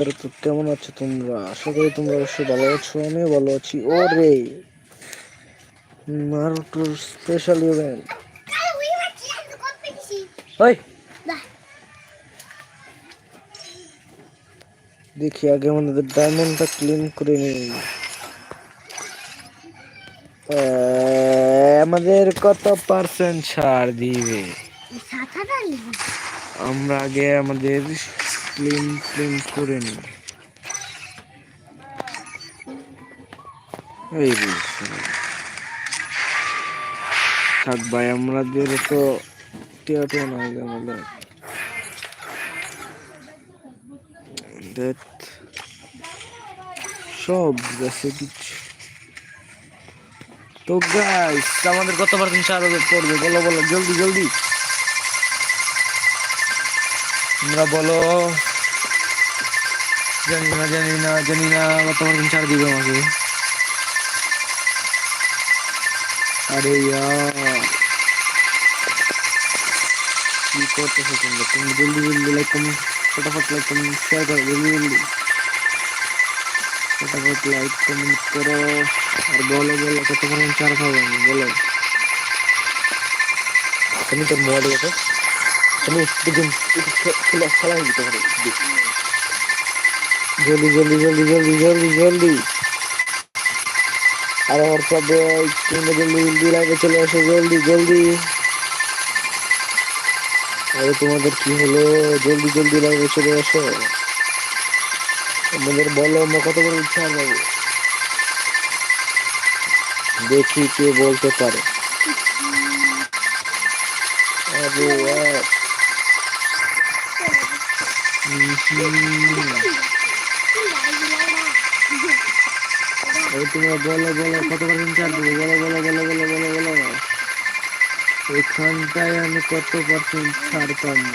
তো কেমন আছো তোমরা? আশা করি তোমরা অবশ্যই ভালো আছো আমিও ভালো আছি। ও রে নারুটোর স্পেশাল ইভেন্ট ওই! দেখি আগে আমাদের ডায়মন্ডটা ক্লিন করে নিই। আমাদের কত পার্সেন্ট ছাড় দিবে? আমরা আগে আমাদের ক্লিন ক্লিন করে নিই এই থাক ভাই, আমাদের তো না আমাদের। সব দিচ্ছি। তো আমাদের কত পার্সেন্ট ছাড় হবে পড়বে বলো বলো, জলদি জলদি। তোমরা বলো। জানি না জানি না জানি না কত পার্সেন্ট ছাড় দিবে আমাকে। আরে কি করতেছো তোমরা? তুমি জলদি জলদি লাইক কমেন্ট ফটাফট লাইক কমেন্ট শেয়ার করো, জলদি জলদি। ফটাফট লাইক কমেন্ট করো। আর বলো বলো কত পার্সেন্ট ছাড় খাব আমি, বলো। তুমি তোর মোবাইল গেছো জলদি জলদি জলদি জলদি জলদি জলদি। আরে তোমরা জলদি জলদি, লাইভে চলে আসো, জলদি জলদি। আরে তোমাদের কি হলো? জলদি জলদি লাইভে চলে আসো। আমাদের বলো, আমরা কত বড় ইচ্ছা যাব দেখি কে বলতে পারে। আরে এই তোমরা বলো বলো কত পার্সেন্ট ছাড় দেবো বলো বলো বলো বলো বলো বলো এখানটায় আমি কত পার্সেন্ট ছাড় পাবো?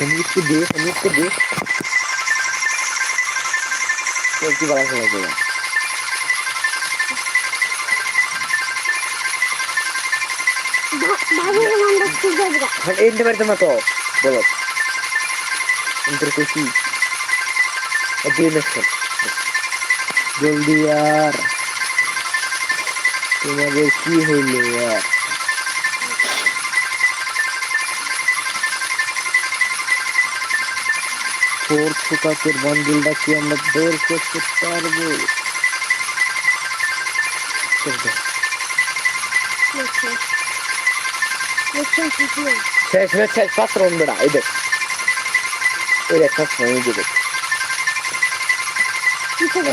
আমি একটু দে আমি একটু দে। একটু বাড়া খেলা Hindi ba ito mato? Balot. Under ko si. Against him. জলদি আর তোমাদের কি হইল আর ফোর ফোকাসের বান্ডিলটা কি আমরা বের করতে পারব Thank you. শেষ শেষ শেষ ফার্স্ট রাউন্ড বেড়া এই দেখ। এই দেখ ফার্স্ট রাউন্ড এই দেখ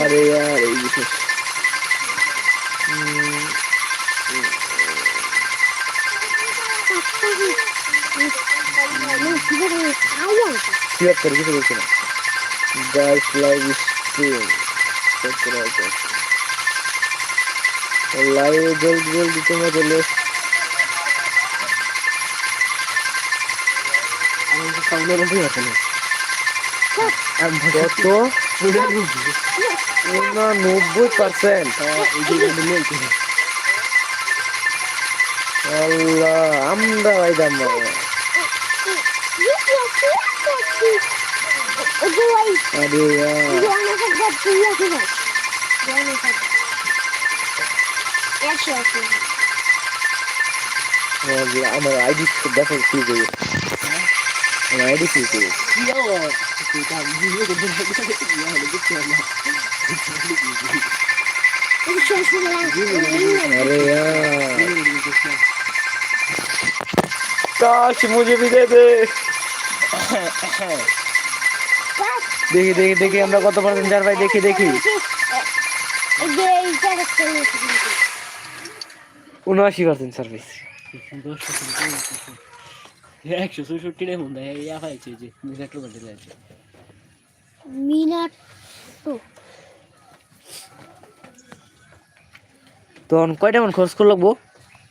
আরে यार এই বিশেষ সিলেক্ট করে কিছু বলছি না। গাইস লাইভ স্ট্রিম চেক করে। লাইভ জলদি জলদি তোমরা চলে সামনে রুমই আছে না কত না নব্বই পার্সেন্ট আল্লাহ আমরা ভাইদাম আরে यार আল্লাহ, আমার আইডি দেখো কি করি আমার আইডি কি করি अरे यार काश मुझे भी दे दे দেখি দেখি দেখি আমরা কত পার্সেন্ট চার ভাই দেখি দেখি উনআশি পার্সেন্ট সার্ভিস একশো চৌষট্টি রে ইয়া হয়েছে যে মিনাটো বান্ডেল আছে মিনাট তখন কয়টা মন খরচ করে লাগবো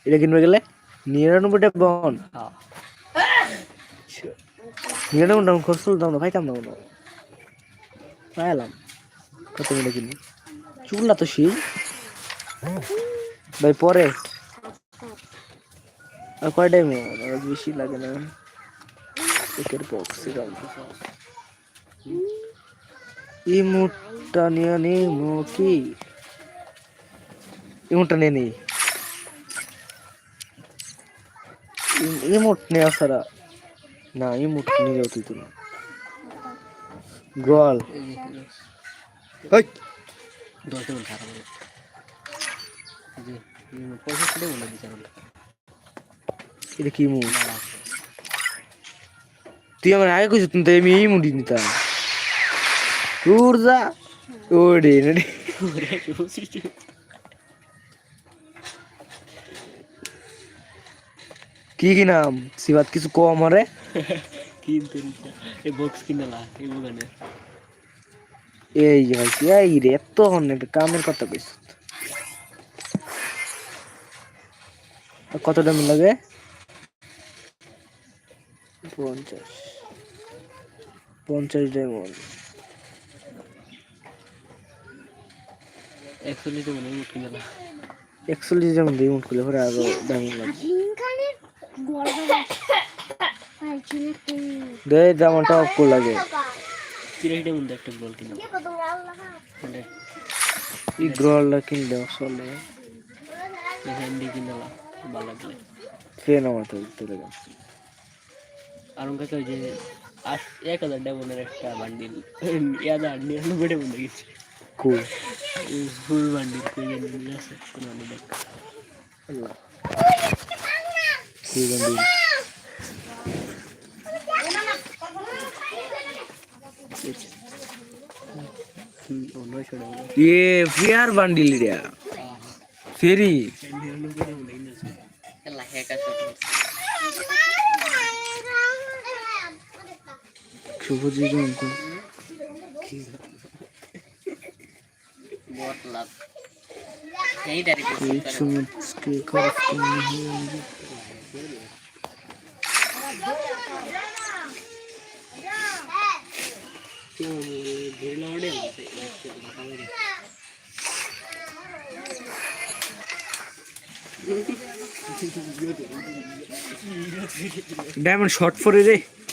এটা কিনবে গেলে নিরানব্বইটা বন হ্যাঁ নিরানব্বই টাকা খরচ করতাম না খাইতাম না কোনো পাইলাম কত মিলে কিনি চুল্লা তো সেই ভাই পরে আর কয় টাইম বেশি লাগে না। একের বক্স ইমুটটা নিয়ে নিমু কি? ইমুটটা নিয়ে নেই ইমোট নেওয়া ছাড়া। না, ইমোট নিয়ে যাও তুই তুমি গোয়াল দশ দেবেন খারাপ দেবো না বিচার এটা কি মুড তুই আমার আগে কইছিস তুই আমি এই মুডি নিতাম। তোর যা ওরে রে। কি কি নাম? সিবাত কিছু কম আরে কিন্তু এই বক্স কিনলা এই দোকানে এই যে ভাই এই রে এত অনেক কামের কথা কইছ কত দাম লাগে? পঞ্চাশ। পঞ্চাশ ডায়মন্ড একচল্লিশ দেবো না মুখ কিনলা একচল্লিশ ডায়মন্ড উঠ করলে পরে আরও ডায়মন্ড লাগবে দে ডায়মন্ডটা অফ করে লাগে তিরাশি দেবো একটা কিনলাম তোমরা আল্লাহ এই গ্রহটা কিনলে আসলে হ্যান্ডি কিনলা ভালো লাগলে ট্রেন আমার তো আর ওর কাছে ওই যে আশ এক হাজার ডেমনের একটা বান্ডিল ইয়াদা নিরানব্বই ডেমন দেখেছি খুব ফুল বান্ডিল কই জানি নিয়ে আসে কোনো বান্ডিল দেখ ঠিক আছে হুম ও নয়শো ডেমন ये फियार बांडिल रे फेरी নিরানব্বই ডেমন দেখে নিয়েছে খেলা হ্যাকার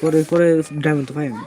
পরে পরে ডায়মন্ড তো পাই আমি